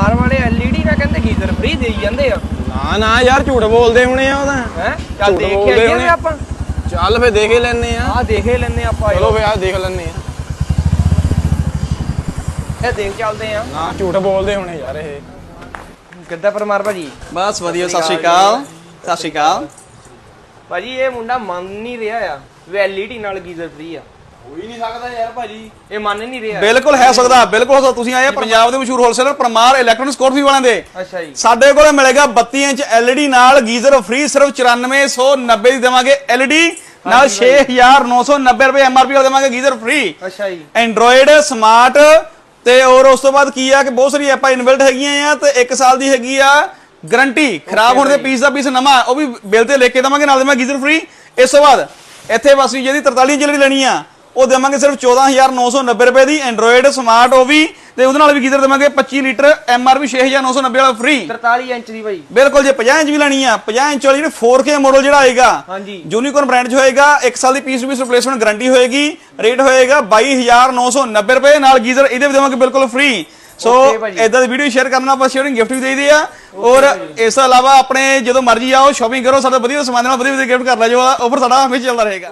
ਪਰਮਾਰ ਵਾਲੇ ਐਲਈਡੀ ਨਾਲ ਕਹਿੰਦੇ ਗੀਜ਼ਰ ਫ੍ਰੀ ਦੇਈ ਜਾਂਦੇ ਆ। ਨਾ ਨਾ ਯਾਰ ਝੂਠ ਬੋਲਦੇ ਹੋਣੇ ਆ ਉਹ ਤਾਂ। ਹੈ? ਚੱਲ ਝੂਠ ਦੇਖ ਕੇ ਬੋਲਦੇ ਆਈਏ ਹੋਣੇ। ਆਪਾਂ। ਚੱਲ ਫੇ ਦੇਖ ਹੀ ਲੈਨੇ ਆ। ਆਹ ਦੇਖ ਹੀ ਲੈਨੇ ਆਪਾਂ ਚਲੋ ਫੇ ਆ ਦੇਖ ਲੈਨੇ ਆ। ਇਹ ਦੇਖ ਚੱਲਦੇ ਆ। ਨਾ ਝੂਠ ਬੋਲਦੇ ਹੋਣੇ ਯਾਰ ਇਹ। ਕਿੱਦਾਂ ਪਰਮਾਰ ਭਾਜੀ? ਬਸ ਵਧੀਆ ਸਤਿ ਸ਼੍ਰੀ ਅਕਾਲ ਸਤਿ ਸ਼੍ਰੀ ਅਕਾਲ। ਭਾਜੀ ਇਹ ਮੁੰਡਾ ਮੰਨ ਨਹੀਂ ਰਿਹਾ ਆ। ਵੀ ਐਲਈਡੀ ਨਾਲ ਗੀਜ਼ਰ ਫ੍ਰੀ ਆ। ਹੋ ਹੀ ਨਹੀਂ ਸਕਦਾ ਯਾਰ ਭਾਜੀ। ਇਹ ਮੰਨ ਨਹੀਂ ਰਿਹਾ। ਬਿਲਕੁਲ ਹੈ ਸਕਦਾ ਬਿਲਕੁਲ ਹੋ ਸਕਦਾ। ਤੁਸੀਂ ਆਏ ਆ ਪੰਜਾਬ ਦੇ ਮਸ਼ਹੂਰ ਹੋਲਸੇਲਰ ਪਰਮਾਰ ਇਲੈਕਟ੍ਰੋਨਿਕ ਸਕੋਰਪੀ ਵਾਲਿਆਂ ਦੇ। ਅੱਛਾ ਜੀ। ਸਾਡੇ ਕੋਲ ਮਿਲੇਗਾ 32 ਇੰਚ LED ਨਾਲ ਗੀਜ਼ਰ ਫ੍ਰੀ ਸਿਰਫ 9490 ਦੀ ਦੇਵਾਂਗੇ LED ਨਾਲ 6990 ਰੁਪਏ MRP ਵਾਲਾ ਦੇਵਾਂਗੇ ਗੀਜ਼ਰ ਫ੍ਰੀ ਅੱਛਾ ਜੀ। ਐਂਡਰੋਇਡ ਸਮਾਰਟ ਤੇ ਔਰ ਉਸ ਤੋਂ ਬਾਅਦ ਕੀ ਆ ਕਿ ਬਹੁਤ ਸਾਰੀ ਐਪਾਂ ਇਨਵਿਲਟ ਹੈਗੀਆਂ ਆ ਤੇ 1 ਸਾਲ ਦੀ ਹੈਗੀ ਆ ਗਾਰੰਟੀ ਖਰਾਬ ਹੋਣ ਦੇ ਪੀਸ ਦਾ ਪੀਸ ਨਵਾਂ ਉਹ ਵੀ ਬਿੱਲ ਤੇ ਲਿਖ ਕੇ ਦੇਵਾਂਗੇ ਨਾਲ ਦੇਵਾਂਗੇ ਗੀਜ਼ਰ ਫ੍ਰੀ ਇਸ ਤੋਂ ਬਾਅਦ ਇੱਥੇ ਬਸ ਵੀ ਜਿਹਦੀ 43 ਇੰਚ ਜਿਹੜੀ ਲੈਣੀ ਆ ਉਹ ਦੇਵਾਂਗੇ ਸਿਰਫ 14990 ਰੁਪਏ ਦੀ ਐਂਡਰੋਇਡ ਸਮਾਰਟ ਉਹ ਵੀ ਤੇ ਉਹਦੇ ਨਾਲ ਵੀ ਗੀਜ਼ਰ ਦੇਵਾਂਗੇ 25 ਲੀਟਰ MRP 6990 ਵਾਲਾ ਫ੍ਰੀ 43 ਇੰਚ ਦੀ ਭਾਈ ਬਿਲਕੁਲ ਜੇ 50 ਇੰਚ ਵੀ ਲੈਣੀ ਆ। 50 ਇੰਚ ਵਾਲੀ ਜਿਹੜੀ 4K ਮਾਡਲ ਜਿਹੜਾ ਆਏਗਾ ਹਾਂਜੀ। ਯੂਨੀਕੋਰਨ ਬ੍ਰਾਂਡ 'ਚ ਹੋਏਗਾ 1 ਸਾਲ ਦੀ ਪੀਸ ਪੀਸ ਰਿਪਲੇਸਮੈਂਟ ਗਾਰੰਟੀ ਹੋਏਗੀ ਰੇਟ ਹੋਏਗਾ 22990 ਰੁਪਏ ਨਾਲ ਗੀਜ਼ਰ ਇਹਦੇ ਵੀ ਦੇਵਾਂਗੇ ਬਿਲਕੁਲ ਫ੍ਰੀ ਸੋ। ਇਦਾਂ ਦੀ ਵੀਡੀਓ ਸ਼ੇਅਰ ਕਰਨਾ ਆਪਾਂ ਸ਼ੇਅਰਿੰਗ ਗਿਫਟ ਵੀ ਦੇਈਦੀ ਆ। ਔਰ ਇਸ ਤੋਂ ਇਲਾਵਾ ਆਪਣੇ ਜਦੋਂ ਮਰਜ਼ੀ ਆਓ ਸ਼ਾਪਿੰਗ ਕਰੋ ਸਾਡਾ ਵਧੀਆ ਸਮਾਨ ਨਾਲ ਵਧੀਆ ਵਧੀਆ ਗਿਫਟ ਕਰ ਲੈ ਜੋ ਆਫਰ ਸਾਡਾ ਹਮੇਸ਼ਾ ਚੱਲਦਾ ਰਹੇਗਾ।